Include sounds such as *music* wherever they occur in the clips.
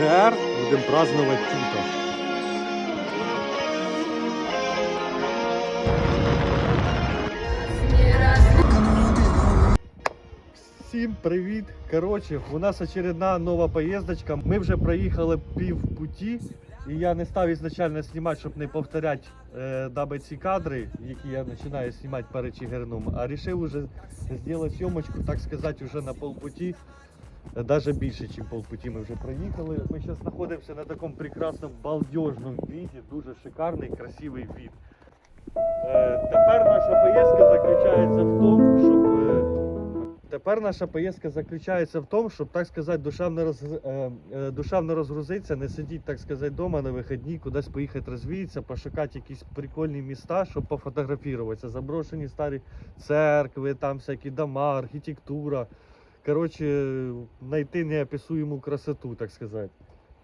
ДТР будемо празднувати тут. Всім привіт! Коротше, у нас очередна нова поїздочка. Ми вже проїхали пів путі, і я не став ізначально знімати, щоб не повторяти е, даби ці кадри, які я починаю знімати перед Чигирном, а вирішив уже зробити зйомочку, так сказати, вже на полпуті. Навіть більше, ніж полпуті ми вже проїхали. Ми зараз знаходимося на такому прекрасному балдежному віді, дуже шикарний, красивий від. Е, тепер наша поїздка заключається в тому, щоб. е, Тепер наша поїздка заключається в тому, щоб, так сказати, душевно, роз, е, душевно розгрузитися, не сидіти, так сказати, вдома на вихідні, кудись поїхати розвіятися, пошукати якісь прикольні міста, щоб пофотографуватися. Заброшені старі церкви, там всякі дома, архітектура. Коротше, знайти неописуєму красоту, так сказати.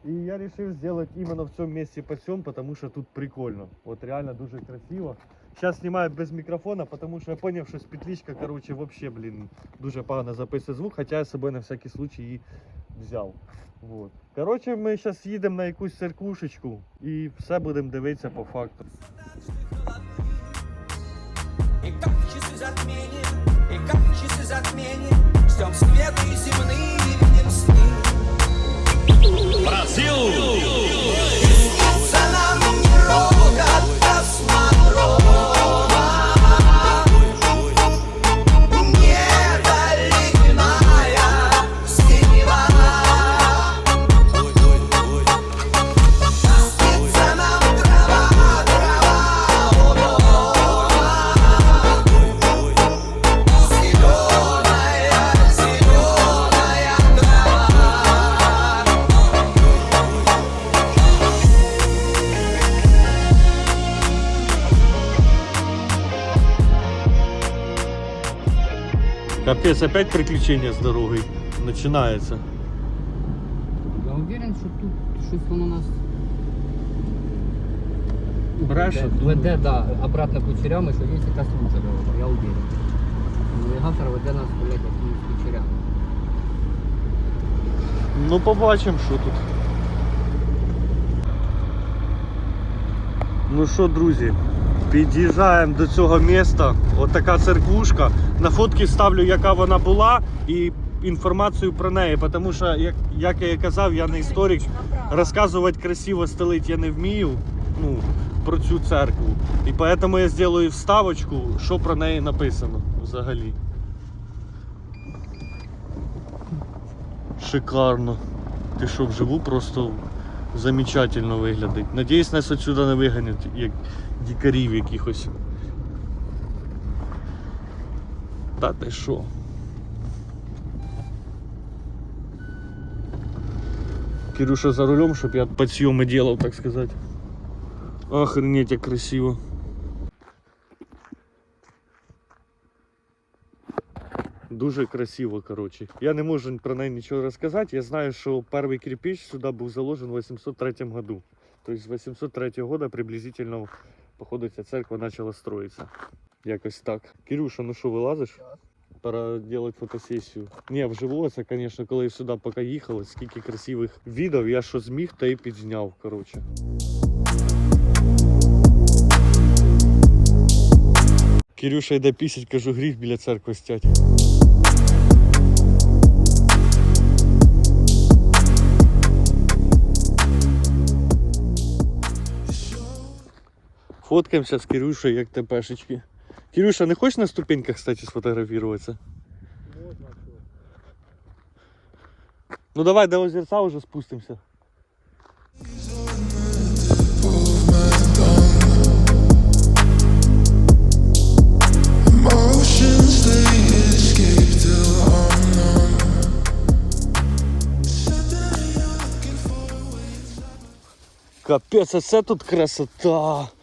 І я вирішив зробити іменно в цьому місці по цьому, тому що тут прикольно. От реально дуже красиво. Сейчас снимаю без микрофона, потому что я понял, что спетличка, короче, вообще, блин, дуже погано записує звук, хоча я з собою на всякий случай її взяв. Вот. Короче, ми зараз їдемо на якусь церквушечку і все будемо дивитися по факту. И как часы затмения, и как часы затмения Света и земные видим сны Снится Капець, опять приключення з дорогою починається. Я уверен, що тут щось воно нас Бреше, веде, да, обратно кучерями, що є якась луча дорога, я уверен. Навігатор веде нас, блядь, якимись кучерями. Ну, побачимо, що тут. Ну що, друзі, під'їжджаємо до цього міста. Отака церквушка. На фотки ставлю, яка вона була, і інформацію про неї. Тому що, як, як я і казав, я не історик. Розказувати красиво стелить я не вмію. Ну, про цю церкву. І тому я зроблю вставочку, що про неї написано взагалі. Шикарно. Ти що, вживу просто замечательно виглядить. Надіюсь, нас отсюда не виганять, як дікарів якихось. Та ти що? Кирюша за рулем, щоб я подсъемы делал, так сказать. Охренеть, як красиво. Дуже красиво, коротше. Я не можу про неї нічого розказати. Я знаю, що перший кирпич сюди був заложен в 803 году. Тобто з 803 года приблизительно, походу, ця церква почала строїтися. Якось так. Кирюша, ну що, вилазиш? Пора делать фотосесію. Ні, вживу це, звісно, коли сюди поки їхали, скільки красивих відео, я що зміг, та й підзняв, коротше. Кирюша йде пісять, кажу, гріх біля церкви стять. Фоткаємося з Кирюшею, як тепешечки. Кирюша, не хочеш на ступеньках, кстати, сфотографуватися? Ну давай до озерца уже спустимся. Капець, а це тут красота.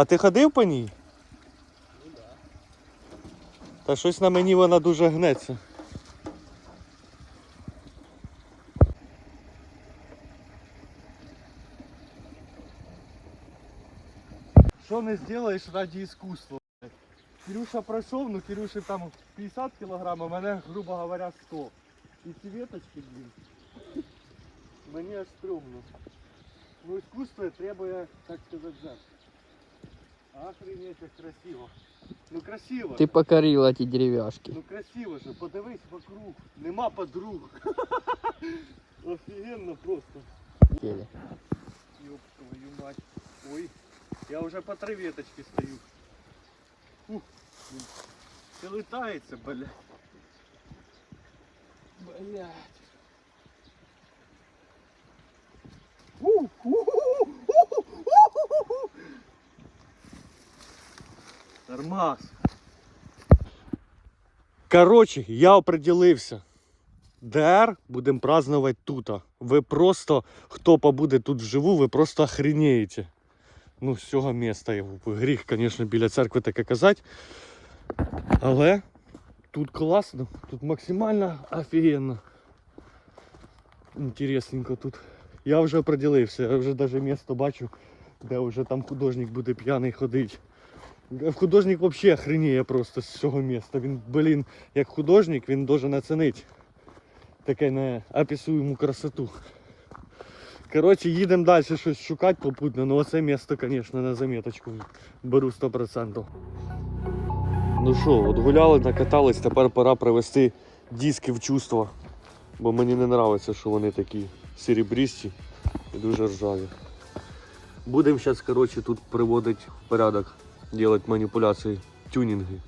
А ти ходив по ній? Ну да. Та щось на мені вона дуже гнеться. Що не зробиш раді іскусства? Кирюша пройшов, ну Кирюші там 50 кілограм, а мене, грубо говоря, 100. І ці веточки, блін, мені аж стрьомно. Ну, искусство требує, так сказати, жертв. Охренеть, як красиво. Ну красиво. Ти покорила ті дерев'яшки. Ну красиво же, подивись вокруг. Нема подруг. *laughs* Офігенно просто. Теле. Ёб твою мать. Ой, я уже по три веточки стою. Ух, блин. Все летается, блядь. Блядь. Ух, ух, ух, ух, ух, ух. Нормас. Короче, я определився. ДР будемо праздновать тут. Ви просто, хто побуде тут вживу, ви просто охренеєте. Ну, з цього міста. Гріх, звісно, біля церкви таке казати. Але тут класно, тут максимально офігенно. Інтересненько тут. Я вже определився, я вже навіть місто бачу, де вже там художник буде п'яний ходити. Художник взагалі охренеє просто з цього міста. Він, блін, як художник, він должен оцінити таке не неописуєму красоту. Коротше, їдемо далі щось шукати попутно, ну оце місто, звісно, на заметочку беру 100%. Ну що, от гуляли, накатались, тепер пора привести диски в чувство. Бо мені не подобається, що вони такі серебристі і дуже ржаві. Будемо зараз, коротше, тут приводити в порядок, робити маніпуляції, тюнінги.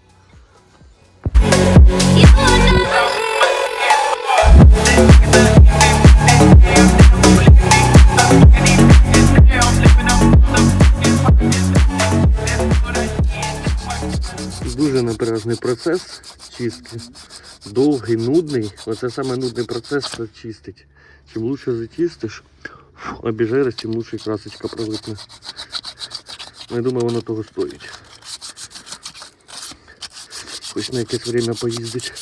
Дуже напряжний процес чистки. Довгий, нудний. Оце саме нудний процес, що чистить. Чим лучше зачистиш, обіжаєш, тим лучше красочка пролипне. Ну, я думаю, воно того стоїть. Хоч на якесь время поїздить.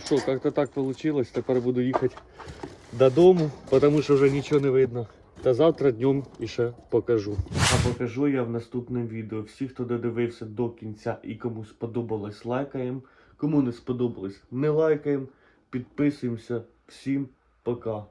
Ну що, как-то так получилось. Тепер буду їхати додому, тому що вже нічого не видно. Та завтра днем іще покажу. А покажу я в наступному відео. Всі, хто додивився до кінця і кому сподобалось, лайкаємо. Кому не сподобалось, не лайкаємо. Підписуємося. Всім пока.